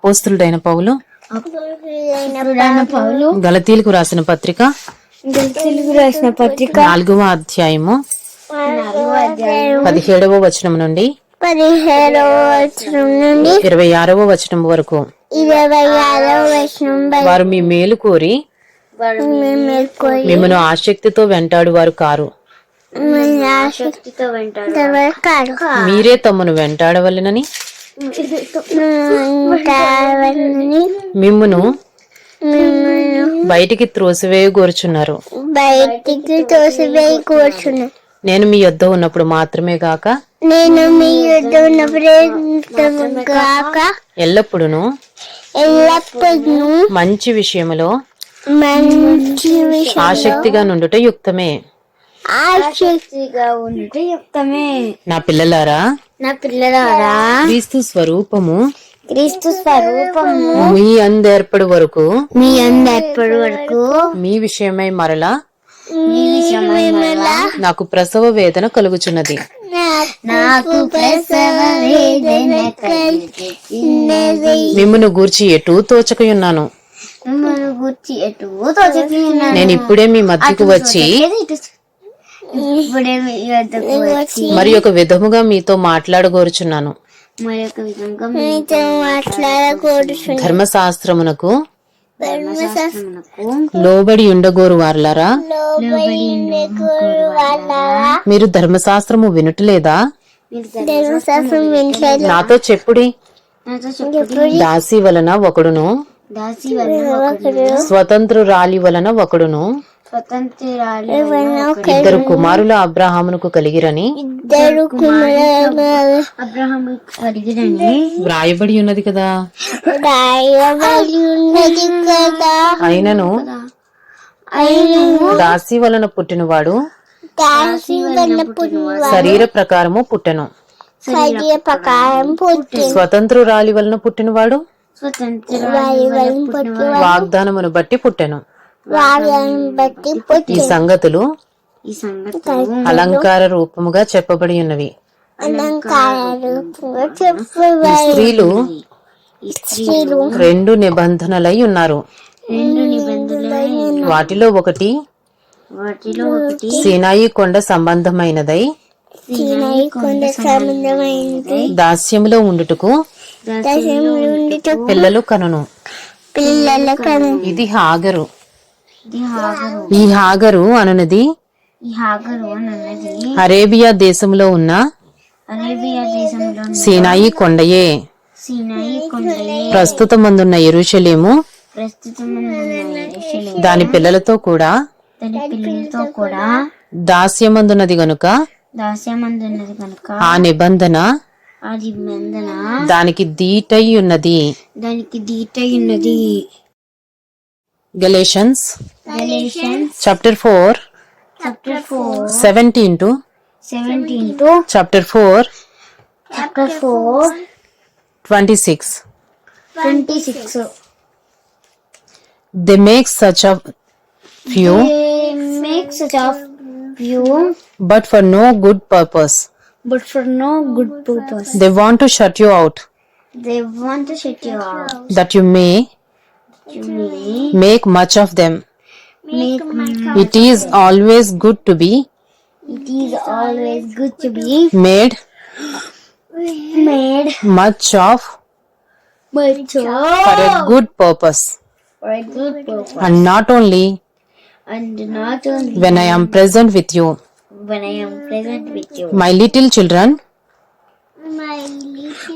అపోస్తులుడైన పౌలు. గలతీలకు రాసిన పత్రిక. రాసిన పత్రిక. నాలుగవ అధ్యాయము. పదిహేడవ వచనం నుండి. పదిహేడవ వచనం నుండి. ఇరవై ఆరవ వచనం వరకు. ఇరవై ఆరవ వచనం వారు మీ మేలు కోరి. మిమ్మను ఆసక్తితో వెంటాడు వారు కారు. మీరే తమను వెంటాడవలెనని. మిమ్మును బయటికి త్రోసివేయగోరుచున్నారు బయటికి తోసివేయి కూర్చున్నాను నేను మీ యొద్ద ఉన్నప్పుడు మాత్రమే గాక నేను మీ యుద్ధ ఉన్నప్పుడే గాక ఎల్లప్పుడూను ఎల్లప్పుడూ మంచి విషయములో మంచి ఆసక్తిగా నుండుట యుక్తమే. ఆసక్తిగా ఉంటే యుక్తమే నా పిల్లలారా? నా పిల్లలారా? క్రీస్తు స్వరూపము. క్రీస్తు స్వరూపము. మీ అందేర్పడు వరకు. మీ అందరి వరకు. మీ విషయమై మరలా. మీ విషయమై మరలా. నాకు ప్రసవ వేదన కలుగుచున్నది. నాకు ప్రసవ వేదన మిమ్మును గూర్చి ఎటూ తోచకయున్నాను. నేను ఇప్పుడే మీ మధ్యకు వచ్చి ఇప్పుడే మీ వద్దకు వచ్చి మరి ఒక విధముగా మీతో మాట్లాడగోరుచున్నాను. ధర్మశాస్త్రమునకు ధర్మశాస్త్రమునకు లోబడి ఉండగోరు వారులారా మీరు ధర్మశాస్త్రము వినుటలేదా? నాతో చెప్పుడి దాసి వలన ఒకడును. దాసి వలన ఒకడు. స్వతంత్రురాలి వలన ఒకడును. ఇద్దరు కుమారుల అబ్రహామునకు కలిగిరని ఇద్దరు వ్రాయబడి ఉన్నది కదా. రాయబడి ఉన్నది కదా. అయినను అయిన దాసి వలన పుట్టినవాడు. దాసి వలన పుట్టిన శరీర ప్రకారము పుట్టెను. స్వతంత్రురాలి వలన పుట్టినవాడు. వాగ్దానమును బట్టి పుట్టెను. ఈ సంగతులు ఈ అలంకార రూపముగా చెప్పబడి ఉన్నవి. స్త్రీలు రెండు నిబంధనలై ఉన్నారు. రెండు నిబంధనలు వాటిలో ఒకటి వాటిలో ఒకటి సీనాయి కొండ సంబంధమైనదై దాస్యములో ఉండుటకు పిల్లలు కనును. పిల్లల కను ఇది హాగరు. ఈ హాగరు అనునది? అరేబియా దేశంలో ఉన్న సీనాయి కొండయే. ఎరుషలేము ప్రస్తుతం ఉన్న యెరూషలేము దాని పిల్లలతో కూడా తన పిల్లలతో కూడా దాస్యమందున్నది గనుక దాస్యమందున్నది ఆ నిబంధన ఆ నిబంధన దానికి దీటై ఉన్నది. దానికి దీటై ఉన్నది. Galatians, Galatians chapter 4, chapter 4, 17 to 17 to chapter 4, chapter 4, 26. 26. They make such a few, They make such a few, but for no good purpose. but for no good purpose. They want to shut you out, They want to shut you out, that you may Make much of them. Make much It is always good to be It is always good to be made made much of much for a good purpose. for a good purpose. And not only And not only when I am present with you. when I am present with you. My little children,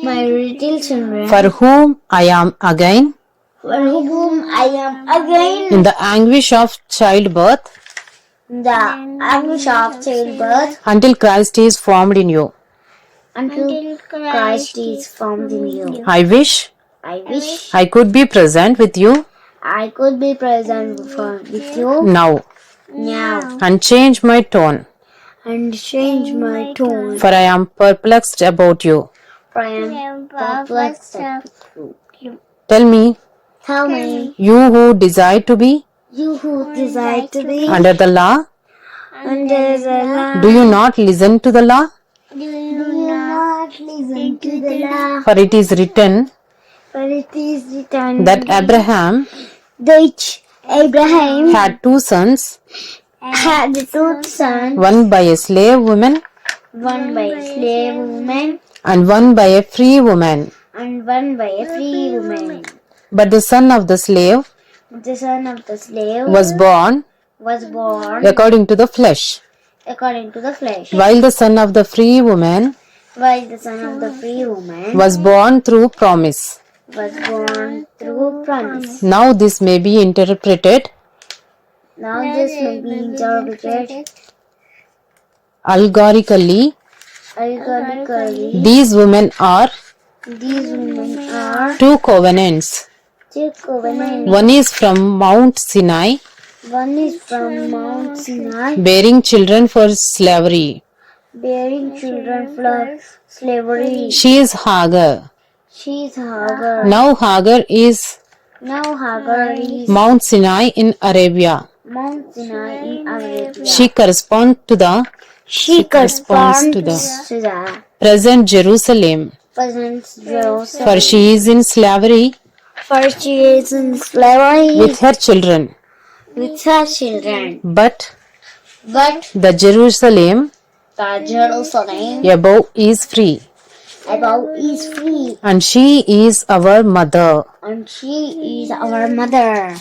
My little children, for whom I am again for whom I am again In the anguish of childbirth, the anguish of childbirth until Christ is formed in you. until Christ is formed in you. I wish I wish I could be present with you I could be present with you now now and change my tone, and change my tone, for I am perplexed about you. for I am perplexed. Tell me, Tell me, you who desire to be you who desire to be under the law, under the law, do you not listen to the law? do not listen to the law. For it is written, But it is written that Abraham that Abraham had two sons, had two sons, one by a slave woman one by a slave woman and one by a free woman. and one by a free woman. But the son of the slave The son of the slave was born was born according to the flesh, according to the flesh, while the son of the free woman while the son of the free woman was born through promise. was born through promise. Now this may be interpreted Now this may be interpreted allegorically. allegorically. These women are These women are two covenants. Two covenants. One is from Mount Sinai, One is from Mount Sinai, bearing children for slavery. bearing children for slavery. She is Hagar. She is Hagar. Now Hagar is Now Hagar is Mount Sinai in Arabia. Mount Sinai in Arabia. She corresponds to the She corresponds to corresponds to the present Jerusalem, present Jerusalem. for she is in slavery For she is in slavery with her children. with her children. But But the Jerusalem the Jerusalem above is free, above is free, and she is our mother. and she is our mother.